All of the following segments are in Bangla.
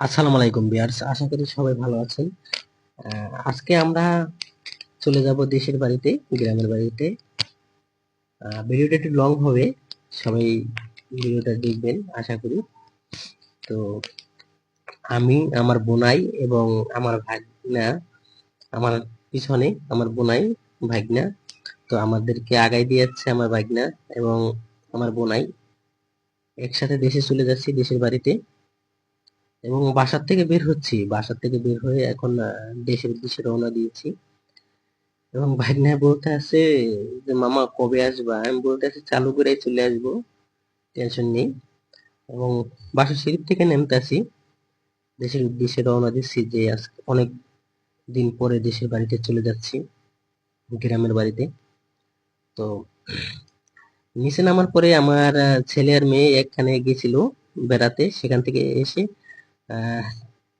আসসালামু আলাইকুম বিয়ার্স আশা করি সবাই ভালো আছেন। আজকে আমরা চলে যাব দেশের বাড়িতে, গ্রামের বাড়িতে। ভিডিওটা একটু লং হবে, সবাই ভিডিওটা দেখবেন, আশা করি। তো আমি, আমার বোনাই এবং আমার ভাগনা, আমার পিছনে আমার বোনাই, ভাগনা। তো আমাদেরকে আগাই দিয়ে যাচ্ছে আমার ভাগনা এবং আমার বোনাই। একসাথে দেশে চলে যাচ্ছি, দেশের বাড়িতে। এবং বাসার থেকে বের হচ্ছি। বাসার থেকে বের হয়ে এখন দেশের উদ্দেশ্যে রওনা দিয়েছি। এবং ভাগ্নে বলতে আছে যে, মামা, কবে আসবা? আমি বলতে আছি, চালু করে চলে আসব। টেনশন নেই। এবং বাসা শরীফ থেকে নেমতে নেমতেছি দেশের উদ্দেশ্যে রওনা দিচ্ছি যে আজকে অনেক দিন পরে দেশের বাড়িতে চলে যাচ্ছি, গ্রামের বাড়িতে। তো নিচে নামার পরে আমার ছেলে আর মেয়ে একখানে গেছিল বেড়াতে। সেখান থেকে এসে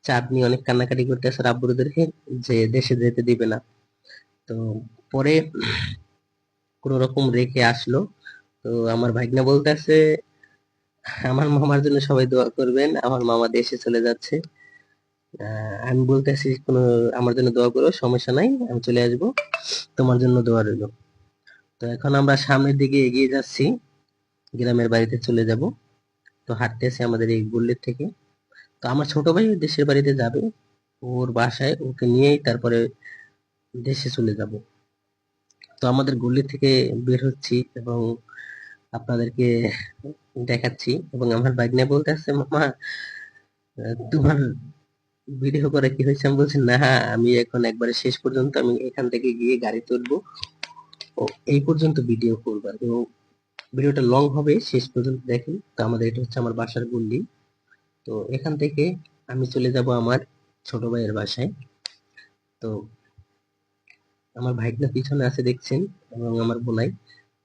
চাঁদ নিয়ে অনেক কান্নাকাটি করতে আসে আব্বুদেরকে যে দেশে যেতে দিবে না। তো পরে কোনো রকম রেখে আসলো। তো আমার ভাগ্না বলতে আছে আমার মামার জন্য সবাই দোয়া করবেন, আমার মামা দেশে চলে যাচ্ছে। আমি বলতেছি, কোনো আমার জন্য দোয়া করো, সমস্যা নাই, আমি চলে আসব। তোমার জন্য দোয়া রইল। তো এখন আমরা সামনের দিকে এগিয়ে যাচ্ছি, গ্রামের বাড়িতে চলে যাব। তো হাঁটতে হাঁটতেছি আমাদের এই গল্লির থেকে। তো আমার ছোট ভাই দেশের বাড়িতে যাবে। ওর বাসায় ওকে নিয়েই তারপরে দেশে চলে যাব। তো আমাদের গল্লি থেকে বের হচ্ছি এবং আপনাদেরকে দেখাচ্ছি এবং আমার বাইক নিয়ে বলতে আসছে মামা, তোমার ভিডিও করে কি হয়েছে? আমি বলছি, না, আমি এখন একবারে শেষ পর্যন্ত আমি এখান থেকে গিয়ে গাড়ি তুলবো। ও, এই পর্যন্ত ভিডিও করব তো ভিডিওটা লং হবে, শেষ পর্যন্ত দেখেন। তো আমাদের এটা হচ্ছে আমার বাসার গল্লি তো এখান থেকে আমি চলে যাব আমার ছোট ভাইয়ের বাসায়। তো আমার ভাইটা পিছনে আছে দেখছেন এবং আমার বোনাই।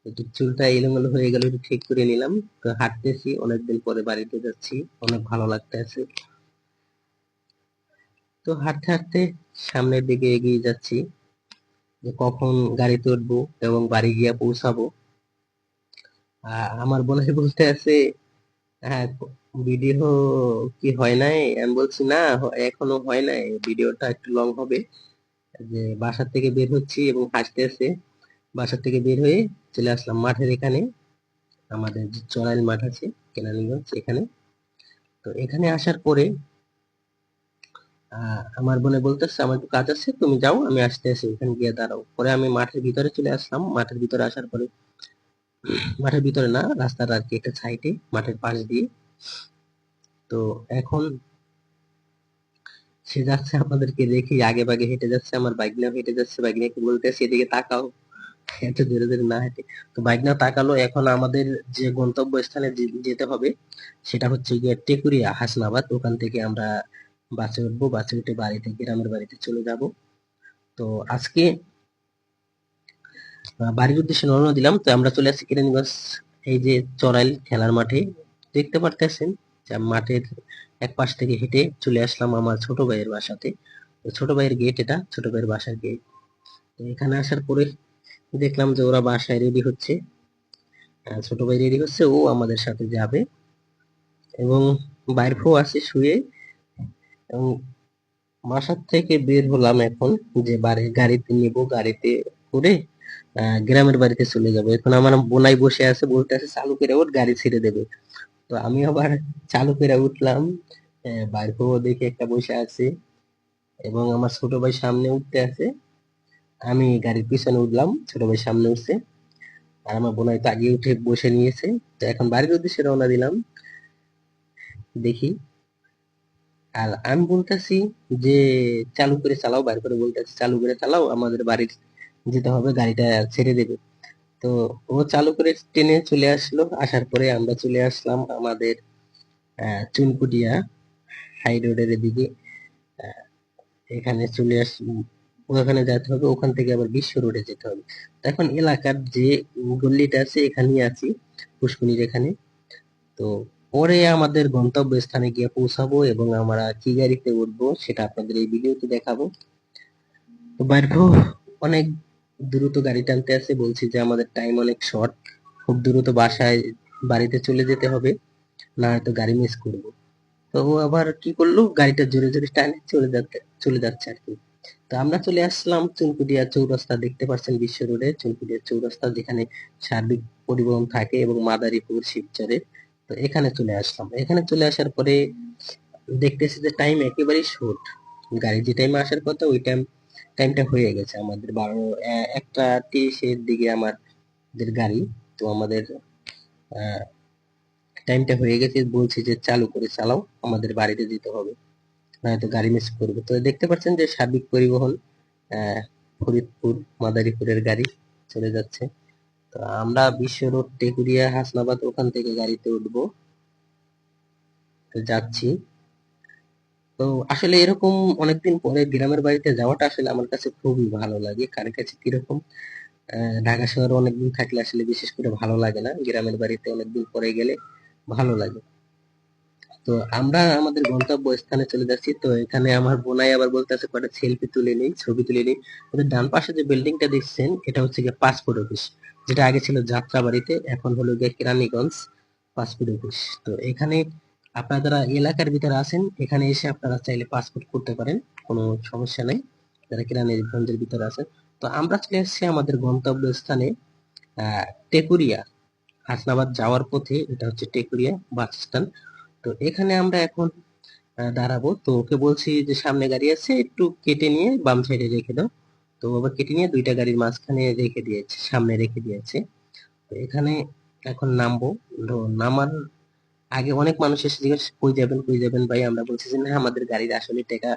একটু চুলটা এলোমেলো হয়ে গেল, একটু ঠিক করে নিলাম। তো হাঁটতেছি, অনেকদিন পরে বাড়িতে যাচ্ছি, অনেক ভালো লাগতেছে তো হাঁটতে হাঁটতে সামনের দিকে এগিয়ে যাচ্ছি যে কখন গাড়িতে উঠবো এবং বাড়ি গিয়ে পৌঁছাবো। আমার বোনাই বলতে আছে হ্যাঁ ভিডিও কি হয় নাই? আমি বলছি, না এখনও হয় নাই। ভিডিওটা একটু লং হবে। যে বাসার থেকে বের হচ্ছি এবং হাসতে আসে বাসার থেকে বের হয়ে চলে আসলাম মাঠের এখানে। আমাদের যে চড়াইল মাঠ আছে কেনানীগঞ্জ এখানে। তো এখানে আসার পরে আমার বোনে বলতেছে, আমার একটু কাজ আছে, তুমি যাও, আমি আসতে আসি, ওখানে গিয়ে দাঁড়াও। পরে আমি মাঠের ভিতরে চলে আসলাম। মাঠের ভিতরে আসার পরে, মাঠের ভিতরে না, রাস্তার আর কি একটা সাইডে, মাঠের পাশ দিয়ে তো এখন সে যাচ্ছে আমাদেরকে দেখি আগে ভাগে হেঁটে যাচ্ছে, আমার বাইক নিয়ে হেঁটে যাচ্ছে বাইক নিয়ে বলতেছে এদিকে তাকাও। এত ধীরে ধীরে না হেঁটে। তো বাইক না তাকালো, এখন আমাদের যে গন্তব্য স্থানে যেতে হবে, সেটা হচ্ছে গিয়ে টেকুরিয়া, হাসনাবাদ। ওখান থেকে আমরা বাসে উঠবো, বাসে উঠে বাড়িতে গ্রামের বাড়িতে চলে যাব। তো আজকে বাড়ির উদ্দেশ্যে রওনা দিলাম। তো আমরা চলে আসছি কিরানীগঞ্জ এই যে চড়াইল, খেলার মাঠে। দেখতে পারতেছেন যে মাঠের এক পাশ থেকে হেঁটে চলে আসলাম আমার ছোট ভাইয়ের বাসাতে। ছোট ভাইয়ের গেট এটা, ছোট ভাইয়ের বাসার গেট তো এখানে আসার পরে দেখলাম যে ওরা বাসায় রেডি হচ্ছে। ছোট ভাই রেডি হচ্ছে, ও আমাদের সাথে যাবে। এবং বাইরফও আছে শুয়ে। এবং বাসার থেকে বের হলাম এখন যে বাড়ি গাড়িতে নিব, গাড়িতে করে গ্রামের বাড়িতে চলে যাব। এখন আমার বোনাই বসে আছে বলতে আছে চালু করে ওর গাড়ি ছেড়ে দেবে। তো আমি আবার চালু করে উঠলাম বাইরফও দেখে একটা বসে আছে এবং আমার ছোট ভাই সামনে উঠতে আছে। আমি গাড়ির পিছনে উঠলাম, ছোট ভাই সামনে উঠছে আর আমার বোনাই তো আগে উঠে বসে নিয়েছে। তো এখন বাড়ির উদ্দেশ্যে রওনা দিলাম। দেখি। আর আমি বলতেছি যে, চালু করে চালাও, বাইরে করে বলতেছি, চালু করে চালাও, আমাদের বাড়ির যেতে হবে, গাড়িটা ছেড়ে দেবে। তো ও চালু করে টেনে চলে আসলো। আসার পরে আমরা চলে আসলাম আমাদের চুনকুটিয়া হাই রোডের দিকে এখানে চলে আস, ওখানে যেতে হবে, ওখান থেকে আবার বিশ্ব রোডে যেতে হবে। এখন এলাকার যে গল্লিটা আছে, এখানেই আছি পুষ্কুনির এখানে। তো পরে আমাদের গন্তব্য স্থানে গিয়ে পৌঁছাবো এবং আমরা কি গাড়িতে উঠবো, সেটা আপনাদের এই ভিডিওতে দেখাবো। তো বাইরেও অনেক দ্রুত গাড়ি টানতে আছে বলছি যে আমাদের টাইম অনেক শর্ট খুব দ্রুত বাসায় বাড়িতে চলে যেতে হবে, না হয়তো গাড়ি মিস করব। তো ও আবার কি করল? গাড়িটা জোরে জোরে টানে, চলে যাচ্ছে চলে যাচ্ছে আর কি। তো আমরা চলে আসলাম চুনকুটিয়া চৌরাস্তা, দেখতে পাচ্ছেন বিশ্ব রোডে, চুনকুটিয়া চৌরাস্তা যেখানে সার্বিক পরিবহন থাকে এবং মাদারীপুর শিবচরে তো এখানে চলে আসলাম। এখানে চলে আসার পরে দেখতেছি যে টাইম একেবারেই শর্ট গাড়ি যে টাইমে আসার কথা, ওই টাইম টাইমটা হয়ে গেছে আমাদের বারো একটা তিরিশের দিকে আমাদের গাড়ি। তো আমাদের টাইমটা হয়ে গেছে। বলছি যে চালু করে চালাও, আমাদের বাড়িতে যেতে হবে। নয়তো গাড়ি মিস করবে। তো দেখতে পাচ্ছেন যে সার্বিক পরিবহন ফরিদপুর, মাদারীপুরের গাড়ি চলে যাচ্ছে। তো আমরা বিশ্ব রোড, টেকুরিয়া, হাসনাবাদ ওখান থেকে গাড়িতে উঠবো। যাচ্ছি। তো আসলে এরকম অনেকদিন পরে গ্রামের বাড়িতে যাওয়াটা আসলে আমার কাছে খুবই ভালো লাগে। কার কাছে কীরকম? ঢাকা শহরে অনেকদিন থাকলে আসলে বিশেষ করে ভালো লাগে না। গ্রামের বাড়িতে অনেকদিন পরে গেলে ভালো লাগে। তো আমরা আমাদের গন্তব্য স্থানে চলে যাচ্ছি। তো এখানে আমার বোনাই আবার বলতেছে, কটা সেলফি তুলে নিই, ছবি তুলে নিই। ওদের ডান পাশে যে বিল্ডিংটা দেখছেন, এটা হচ্ছে গিয়ে পাসপোর্ট অফিস। যেটা আগে ছিল যাত্রাবাড়িতে, এখন হলো গিয়ে কেরানীগঞ্জ পাসপোর্ট অফিস। তো এখানে আপনারা যারা এলাকার ভিতরে আছেন, এখানে এসে আপনারা চাইলে পাসপোর্ট করতে পারেন, কোনো সমস্যা নেই। যারা কেরানীগঞ্জের ভিতরে আছেন। তো আমরা চলে এসেছি আমাদের গন্তব্য স্থানে টেকুরিয়া। হাসনাবাদ যাওয়ার পথে, এটা হচ্ছে টেকুরিয়া বাস স্ট্যান্ড। তো এখানে আমরা এখন দাঁড়াবো। তো ওকে বলছি যে, সামনে গাড়ি আছে, একটু কেটে নিয়ে বাম সাইডে রেখে দাও। তো আবার কেটে নিয়ে দুইটা গাড়ির মাঝখানে রেখে দিয়েছে, সামনে রেখে দিয়েছে। তো এখানে এখন নামবো। নামার আগে অনেক মানুষ এসে জিজ্ঞেস, কই যাবেন কই যাবেন? ভাই, আমরা বলছি যে না, আমাদের গাড়ির আসলে টাকা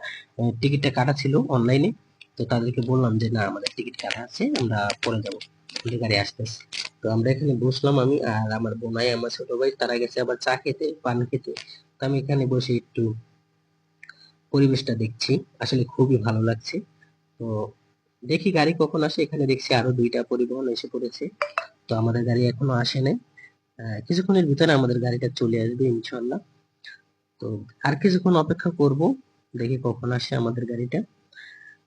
টিকিটটা কাটা ছিল অনলাইনে তো তাদেরকে বললাম যে, না, আমাদের টিকিট কাটা আছে, আমরা পরে যাব। গাড়ি আসতেছে। তো আমরা এখানে বসলাম আমি আর আমার বোনাই, আমার ছোট ভাই, তারা গেছে আবার চা খেতে, পান খেতে। তো আমি এখানে বসে একটু পরিবেশটা দেখছি, আসলে খুবই ভালো লাগছে। তো দেখি গাড়ি কখন আসে, এখানে দেখছি আরও দুইটা পরিবহন এসে পড়েছে। তো আমাদের গাড়ি এখনও আসে নাই। কিছুক্ষণের ভিতরে আমাদের গাড়িটা চলে আসবে ইনশাল্লাহ তো আর কিছুক্ষণ অপেক্ষা করব, দেখি কখন আসে আমাদের গাড়িটা।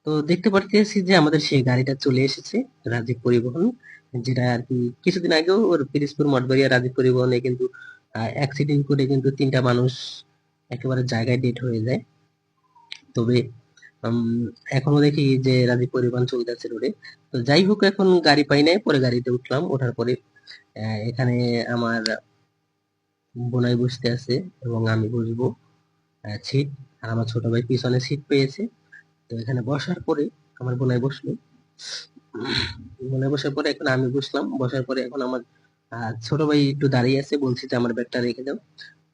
তো দেখতে পারতেছি যে আমাদের সেই গাড়িটা চলে এসেছে, রাজীব পরিবহন, যেটা আর কি কিছুদিন আগেও ওর পিরিজপুর, মঠবাড়িয়া রাজীব পরিবহনে কিন্তু অ্যাক্সিডেন্ট করে কিন্তু তিনটা মানুষ একেবারে জায়গায় ডেট হয়ে যায়। তবে এখনও দেখি যে রাজীব পরিবহন চলতেছে রোডে তো যাই হোক, এখন গাড়ি পাই নাই, পরে গাড়িতে উঠলাম, ওঠার পরে এখানে আমার বোনাই বসতে আছে এবং আমি বসবো। সিট আর আমার ছোট ভাই পিছনে সিট পেয়েছে। তো এখানে বসার পরে আমার বোনাই বসল। বোনাই বসার পরে এখন আমি বসলাম। বসার পরে এখন আমার ছোট ভাই একটু দাঁড়িয়ে আছে, বলছি যে আমার ব্যাগটা রেখে দাও।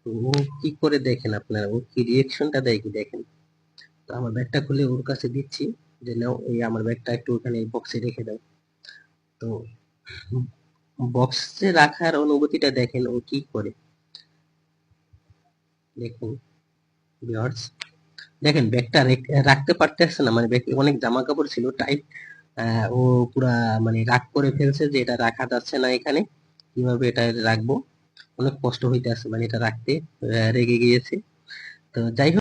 তো ও কি করে দেখেন আপনারা? ও কি রিয়েকশনটা দেয় কি দেখেন? তো আমার ব্যাগটা খুলে ওর কাছে দিচ্ছি যে, নাও, এই আমার ব্যাগটা একটু ওখানে বক্সে রেখে দাও। তো বক্সে রাখার অনুভূতিটা দেখেন ও কি করে। দেখুন ভিউয়ার্স দেখেন ব্যাগটা রাখতে পারতেছে না মানে ব্যাগে অনেক জামা কাপড় ছিল টাইট ও পুরা মানে রাগ করে ফেলছে যে এটা রাখা যাচ্ছে না এখানে, কীভাবে এটা রাখব? অনেক কষ্ট হইতে আছে মানে এটা রাখতে রেগে গিয়েছে। তো যাই হোক।